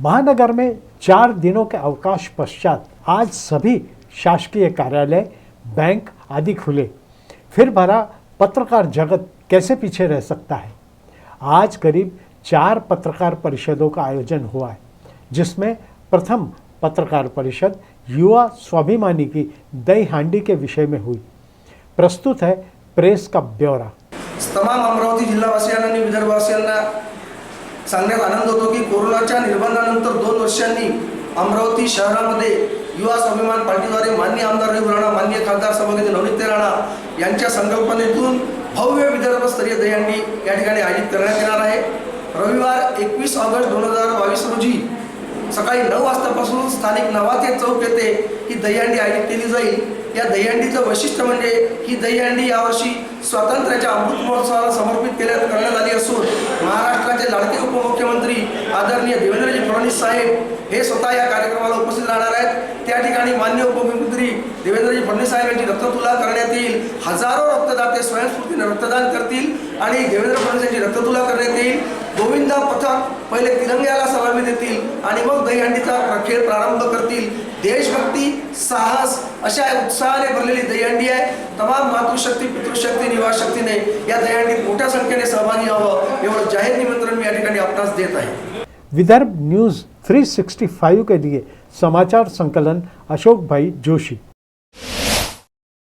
महानगर में चार दिनों के अवकाश पश्चात आज सभी शासकीय कार्यालय, बैंक आदि खुले। फिर भरा पत्रकार जगत कैसे पीछे रह सकता है? आज करीब चार पत्रकार परिषदों का आयोजन हुआ है, जिसमें प्रथम पत्रकार परिषद युवा स्वाभिमानी की दही हांडी के विषय में हुई। प्रस्तुत है प्रेस का ब्यौरा। तमाम अमरावती जिल्हावासियांना आणि विदर्भवासियांना सांगण्यात आनंद होतो की कोरोनाच्या निर्बंधानंतर दोन वर्षांनी अमरावती शहरामध्ये युवा स्वाभिमान पार्टीद्वारे मान्य आमदार रवी राणा मान्य खासदार सभापती नवनीत राणा यांच्या संकल्पनेतून भव्य विदर्भस्तरीय दहीहंडी या ठिकाणी आयोजित करण्यात येणार आहे. रविवार एकवीस ऑगस्ट दोन हजार बावीस रोजी सकाळी नऊ वाजतापासून स्थानिक नवाते चौक येथे ही दहीहंडी आयोजित केली जाईल. या दहीहंडीचं वैशिष्ट्य म्हणजे ही दहीहंडी यावर्षी स्वातंत्र्याच्या अमृत महोत्सवाला समर्पित केल्या करण्यात आली असून राज्याचे लाडके उपमुख्यमंत्री आदरणीय देवेंद्रजी फडणवीस साहेब हे स्वतः या कार्यक्रमाला उपस्थित राहणार आहेत. त्या ठिकाणी मान्य उपमुख्यमंत्री देवेंद्रजी फडणवीस साहेब यांची रक्ततुला करण्यात येईल. हजारो रक्तदाते स्वयंस्फूर्तीने रक्तदान करतील आणि देवेंद्र फडणवीस यांची रक्ततुला करण्यात येईल. गोविंदा पथक पहिले तिरंग्याला सलामी देतील आणि मग दहीहंडीचा खेळ प्रारंभ करतील. देशभक्ती साहस अशा उत्साहाने भरलेली दहीहंडी आहे. तमाम मातृशक्ती पितृशक्ती निवासशक्तीने या दयाने मोठ्या संख्येने सहभागी व्हावं एवढं जाहीर निमंत्रण मी या ठिकाणी आपणास देत आहे. विदर्भ न्यूज़ 365 के लिए समाचार संकलन अशोक भाई जोशी.